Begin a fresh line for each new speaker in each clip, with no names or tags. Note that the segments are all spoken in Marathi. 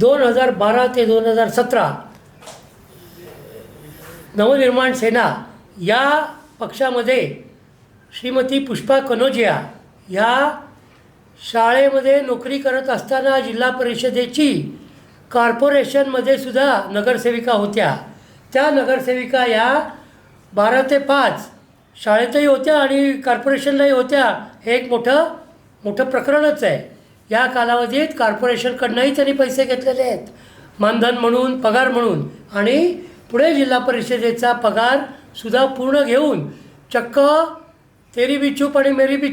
दोन हजार बारा ते दोन हजार सतरा नवनिर्माण सेना या पक्षामध्ये श्रीमती पुष्पा कनोजिया या शाळेमध्ये नोकरी करत असताना जिल्हा परिषदेची कॉर्पोरेशनमध्ये सुद्धा नगरसेविका होत्या. त्या नगरसेविका या बारा ते पाच शाळेतही होत्या आणि कॉर्पोरेशनलाही होत्या. हे एक मोठं मोठं प्रकरणच आहे. या कालावधीत कॉर्पोरेशनकडनंही त्यांनी पैसे घेतलेले आहेत. मानधन म्हणून पगार म्हणून. आणि पुढे जिल्हा परिषदेचा पगारसुद्धा पूर्ण घेऊन चक्क तेरी बिछूप आणि मेरी बी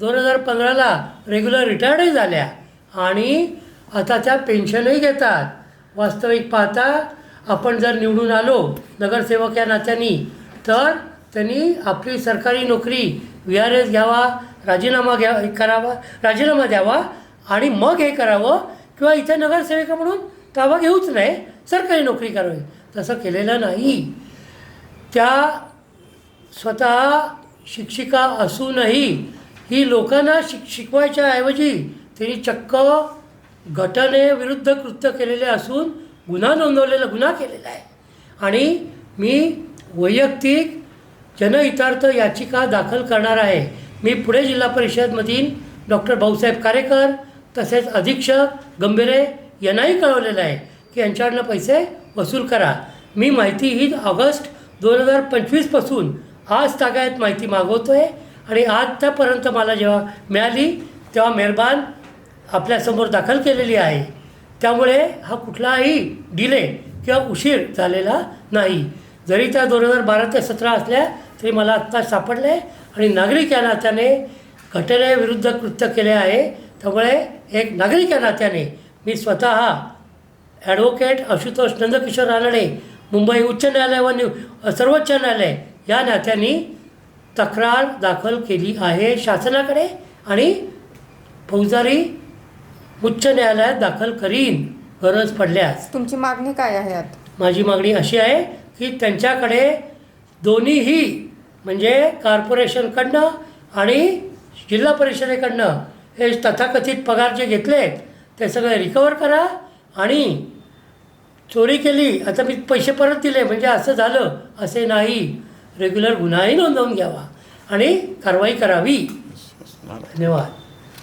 दोन हजार पंधराला रेग्युलर रिटायर्डही झाल्या. आणि आता त्या पेन्शनही घेतात. वास्तविक पाहता आपण जर निवडून आलो नगरसेवक या नात्याने तर त्यांनी आपली सरकारी नोकरी व्ही आर एस घ्यावा राजीनामा घ्या करावा राजीनामा द्यावा आणि मग हे करावं किंवा इथे नगरसेविका म्हणून ताबा घेऊच नाही सरकारी नोकरी करावी. तसं केलेलं नाही. त्या स्वतः शिक्षिका असूनही ही लोकांना शिक शिकवायच्या ऐवजी त्यांनी चक्क घटनेविरुद्ध कृत्य केलेले असून गुन्हा नोंदवलेला गुन्हा केलेला आहे. आणि मी वैयक्तिक जनहितार्थ याचिका दाखल करणार आहे. मी पुणे जिल्हा परिषदमधील डॉक्टर भाऊसाहेब कारेकर तसेच अधीक्षक गंभीरे यांनाही कळवलेलं आहे की यांच्याकडनं पैसे वसूल करा. मी माहिती ही ऑगस्ट दोन हजार पंचवीसपासून आज तागायत माहिती मागवतो आहे आणि आजच्यापर्यंत मला जेव्हा मिळाली तेव्हा मेहरबान आपल्यासमोर दाखल केलेली आहे. त्यामुळे हा कुठलाही डिले किंवा उशीर झालेला नाही. जरी त्या दोन हजार बारा ते सतरा असल्या तरी मला आत्ता सापडले आणि नागरिक या नात्याने घटनेविरुद्ध कृत्य केले आहे. त्यामुळे एक नागरिक या नात्याने मी स्वतः ॲडव्होकेट आशुतोष नंदकिशोर रानडे मुंबई उच्च न्यायालय व न्यू सर्वोच्च न्यायालय या नात्याने तक्रार दाखल केली आहे शासनाकडे आणि फौजदारी उच्च न्यायालयात दाखल करीन गरज पडल्यास.
तुमची मागणी काय आहे
माझी मागणी अशी आहे की त्यांच्याकडे दोन्हीही म्हणजे कॉर्पोरेशनकडनं आणि जिल्हा परिषदेकडनं हे तथाकथित पगार जे घेतले ते सगळे रिकवर करा आणि चोरी केली आता मी पैसे परत दिले म्हणजे असं झालं असे नाही. रेग्युलर गुन्हाही नोंदवून घ्यावा आणि कारवाई करावी. धन्यवाद.